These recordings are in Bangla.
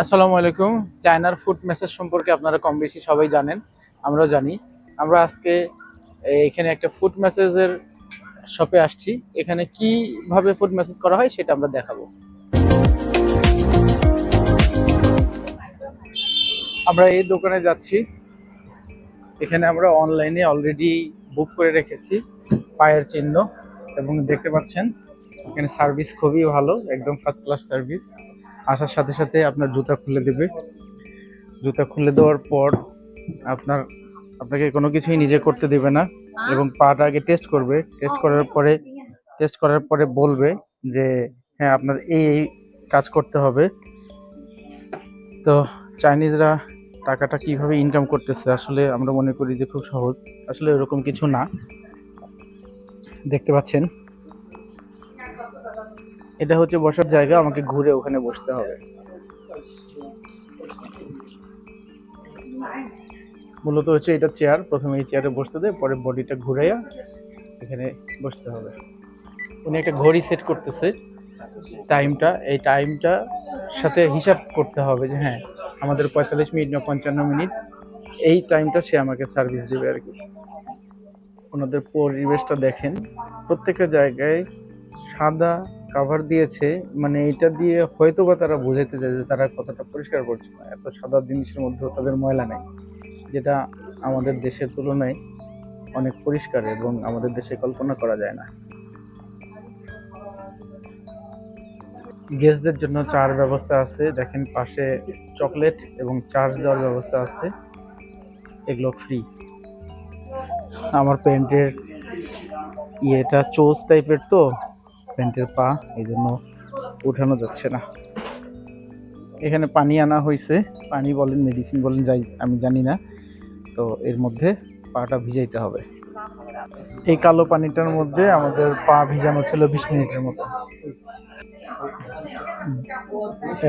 আসসালামু আলাইকুম। চায়নার ফুড মেসেজ সম্পর্কে আপনারা কম বেশি সবাই জানেন, আমরাও জানি। আমরা আজকে এখানে একটা ফুড মেসেজের শপে আসছি। এখানে কীভাবে ফুড মেসেজ করা হয় সেটা আমরা দেখাবো। আমরা এই দোকানে যাচ্ছি। এখানে আমরা অনলাইনে অলরেডি বুক করে রেখেছি পায়ের চিহ্ন এবং দেখতে পাচ্ছেন, এখানে সার্ভিস খুবই ভালো, একদম ফার্স্ট ক্লাস সার্ভিস আসার সাথে সাথে আপনার জুতা খুলে দেবে। জুতা খুলে দেওয়ার পর আপনার, আপনাকে কোনো কিছুই নিজে করতে দেবে না এবং পাটা আগে টেস্ট করবে। টেস্ট করার পরে টেস্ট করার পরে বলবে যে হ্যাঁ আপনার এই এই কাজ করতে হবে। তো চাইনিজরা টাকাটা কীভাবে ইনকাম করতেছে আসলে আমরা মনে করি যে খুব সহজ। আসলে এরকম কিছু না। দেখতে পাচ্ছেন? এটা হচ্ছে বসার জায়গা, আমাকে ঘুরে ওখানে বসতে হবে। মূলত হচ্ছে এটা চেয়ার প্রথমে এই চেয়ারে বসতে দেয় পরে বডিটা ঘুরাইয়া এখানে বসতে হবে। উনি একটা ঘড়ি সেট করতেছে। টাইমটা এই টাইমটা সাথে হিসাব করতে হবে যে হ্যাঁ আমাদের পঁয়তাল্লিশ মিনিট না পঞ্চান্ন মিনিট, এই টাইমটা সে আমাকে সার্ভিস দেবে আর কি। ওনাদের পরিবেশটা দেখেন, প্রত্যেকটা জায়গায় সাদা কাভার দিয়েছে মানে এটা দিয়ে হয়তো বা তারা বোঝাতে চায় যে তারা কতটা পরিষ্কার করছে না। এত সাদা জিনিসের মধ্যেও তাদের ময়লা নেই, যেটা আমাদের দেশের তুলনায় অনেক পরিষ্কার এবং আমাদের দেশে কল্পনা করা যায় না। গেস্টদের জন্য চার ব্যবস্থা আছে, দেখেন পাশে চকলেট এবং চার্জ দেওয়ার ব্যবস্থা আছে, এগুলো ফ্রি আমার প্যান্টের ইয়েটা চোজ টাইপের তো প্যান্টের পা, এই জন্য উঠানো যাচ্ছে না। এখানে পানি আনা হয়েছে। পানি বলেন মেডিসিন বলেন, যাই, আমি জানি না। তো এর মধ্যে পাটা ভিজাইতে হবে। এই কালো পানিটার মধ্যে আমাদের পা ভিজানো ছিল বিশ মিনিটের মতো।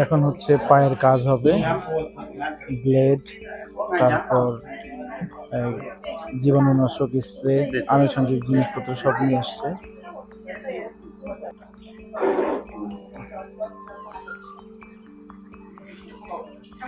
এখন হচ্ছে পায়ের কাজ হবে। ব্লেড, তারপর জীবাণুনাশক স্প্রে, আনুষঙ্গিক জিনিসপত্র সব নিয়ে আসছে।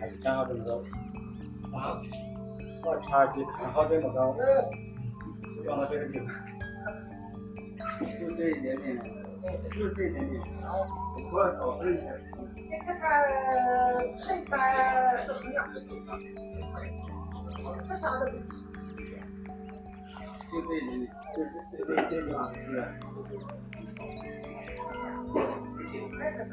还是账号这么？高？啊？我插一句，账号这么高？放到这个地方。就这一点点，就这一点点。我突然搞了一点。那个他这边不么样？他啥都不行。就这一点，就就就这一点吧，是吧？那个的。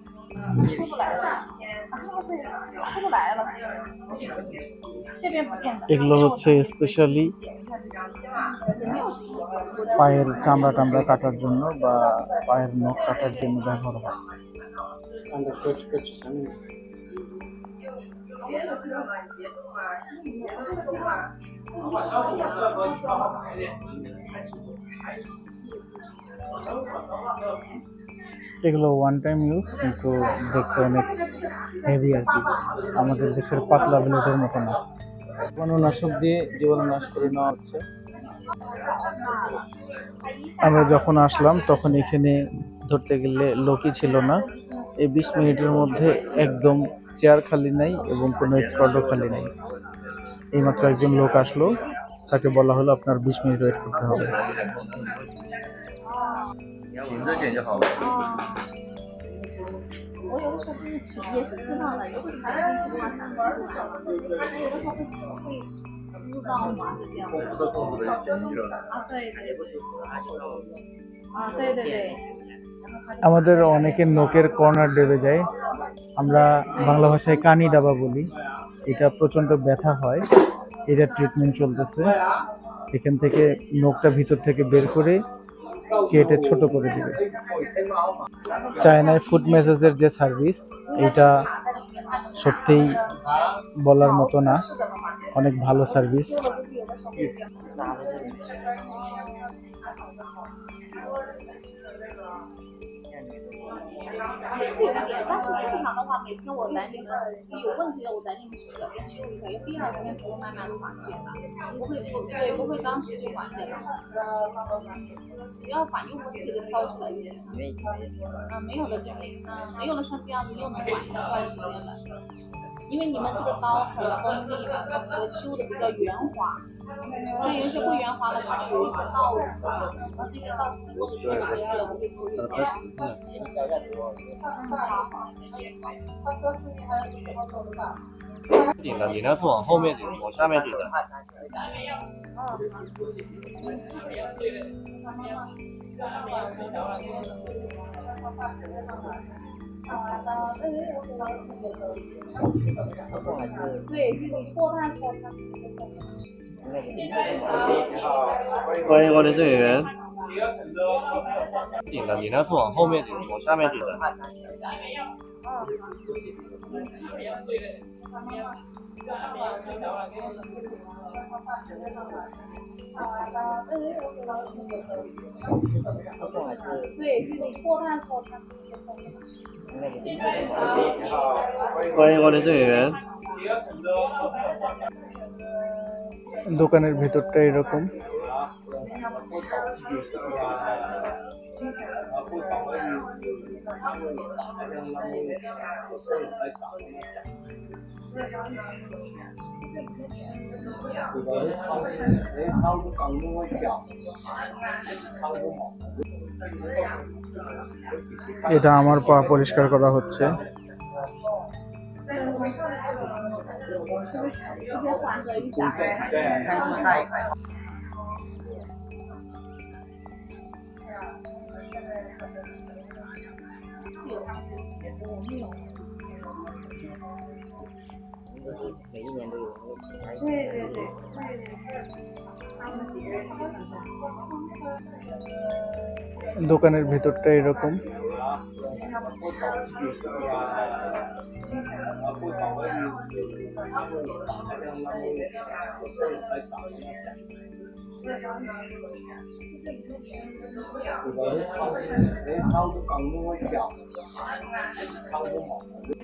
出不来了，啊，对，出不来了。这边不变的。 এগুলো হচ্ছে স্পেশালি পায়ের চামড়া টামড়া কাটার জন্য বা পায়ের নখ কাটার জন্য ব্যবহার হয়按照各各指上面。 এগুলো ওয়ান টাইম ইউজ কিন্তু দেখতে অনেক হেভি আর কি। আমাদের দেশের পাতলা ব্লেডের মতো না। জীবাণুনাশক দিয়ে জীবাণুনাশ করে নেওয়া হচ্ছে। আমরা যখন আসলাম তখন এখানে ধরতে গেলে লোকই ছিল না। এই বিশ মিনিটের মধ্যে একদম চেয়ার খালি নাই এবং কোনো এক্সপার্টও খালি নাই। এইমাত্র একজন লোক আসলো তাকে বলা হলো আপনার বিশ মিনিট ওয়েট করতে হবে। 停着点就好了。 我有的时候就是也是知道的，有的时候进去的话长得不少，那有的时候会会撕到嘛，是这样子。啊，对对对。啊，对对对。 আমাদের অনেকের নোকের কর্নার ডেবে যায় আমরা বাংলা ভাষায় কানি দাবা বলি এটা প্রচন্ড ব্যথা হয় এটা ট্রিটমেন্ট চলতেছে এখান থেকে নোকটা ভিতর থেকে বের করে কেটে ছোট করে দিবে। চায়নায় ফুড মেসেজের যে সার্ভিস এটা সত্যিই বলার মতো না। অনেক ভালো সার্ভিস 是有一点，但是正常的话，每天我来你们有问题的，我来你们酒店修一下，因为第二天不会慢慢的缓解的，不会不对，不会当时就缓解的，只要把有问题的挑出来就行了。嗯，没有的就行，嗯，没有的像这样子又能缓一段时间了。因为你们这个刀很锋利嘛，我修的比较圆滑，像有一些不圆滑的，它有一些倒刺嘛，然后这些倒刺如果是做的别的，我会做一些。顶的，你那是往后面顶，往下面顶的。对，是你戳它戳它。欢迎光临队员。顶的，你那是往后面顶，往下面顶的。对，是你戳它戳它。欢迎光临队员。দোকানের ভেতরটা এরকম। এটা আমার পা পরিষ্কার করা হচ্ছে। 对对对。দোকানের ভেতরটা এরকম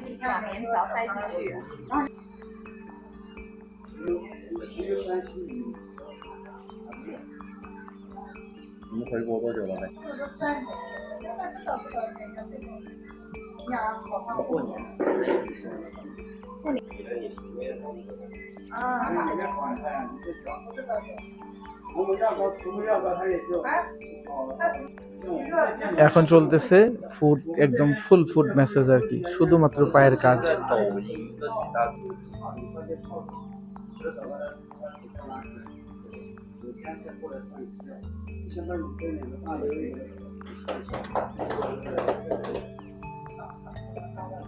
你把棉条 塞进去，然后你们回国多久了？过年。我们要高，我们要高，他也就。 এখন চলতেছে ফুড একদম ফুল ফুড মেসেজ আর কি শুধুমাত্র পায়ের কাজ 抖音的其他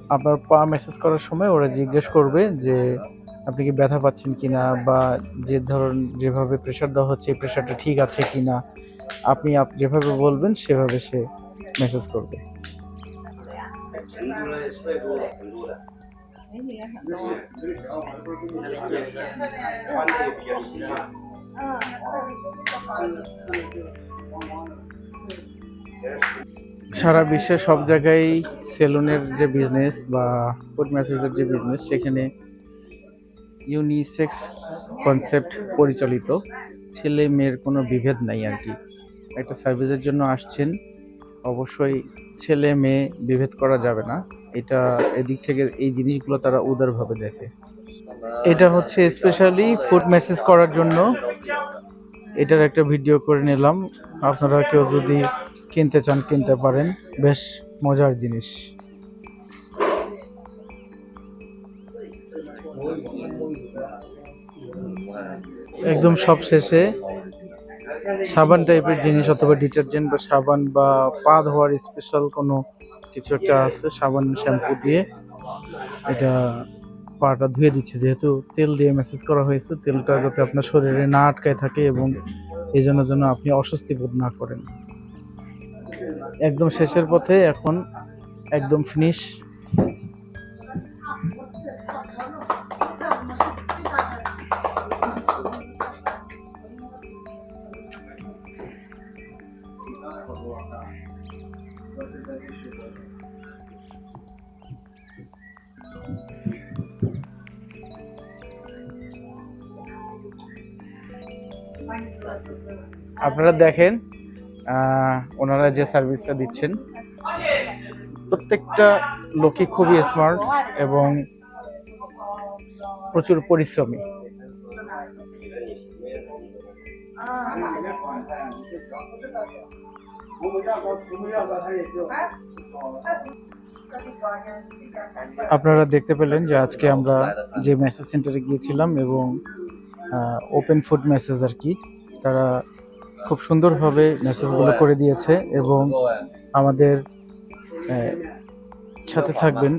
আপনার পা মেসেজ করার সময় ওরা জিজ্ঞেস করবে যে, আপনি কি ব্যথা পাচ্ছেন কিনা বা যে ধরুন যেভাবে প্রেশার দেওয়া হচ্ছে প্রেশারটা ঠিক আছে কিনা, আপনি আপ- যেভাবে বলবেন সেভাবে সে মেসেজ করবে। সারা বিশ্বে সব জায়গায় সেলুনের যে বিজনেস বা ফুড ম্যাসেজের যে বিজনেস সেখানে ইউনিসেক্স কনসেপ্ট পরিচালিত। ছেলে মেয়ের কোনো বিভেদ নাই আর কি একটা সার্ভিসের জন্য আসছেন, অবশ্যই ছেলে মেয়ে বিভেদ করা যাবে না। এটা এদিক থেকে এই জিনিসগুলো তারা উদারভাবে দেখে। এটা হচ্ছে স্পেশালি ফুড মেসেজ করার জন্য। এটার একটা ভিডিও করে নিলাম। আপনারা কেউ যদি কিনতে চান, কিনতে পারেন। বেশ মজার জিনিস। একদম সব শেষে সাবান টাইপের জিনিস অথবা ডিটারজেন্ট বা সাবান বা পা ধোয়ার স্পেশাল কোনো কিছু একটা আছে, সাবান শ্যাম্পু দিয়ে। এটা পাটা ধুয়ে দিচ্ছে। যেহেতু তেল দিয়ে ম্যাসেজ করা হয়েছে, তেলটা যাতে আপনার শরীরে না আটকায় থাকে এবং এই জন্য যেন আপনি অস্বস্তি বোধ না করেন। একদম শেষের পথে এখন একদম ফিনিশ আপনারা দেখেন ওনারা যে সার্ভিসটা দিচ্ছেন, প্রত্যেকটা লোকই খুবই স্মার্ট এবং প্রচুর পরিশ্রমী। আপনারা দেখতে পেলেন যে আজকে আমরা যে মেসেজ সেন্টারে গিয়েছিলাম এবং ওপেন ফুড মেসেজ আর কি। তারা খুব সুন্দরভাবে মেসেজগুলো করে দিয়েছে এবং আমাদের সাথে থাকবেন।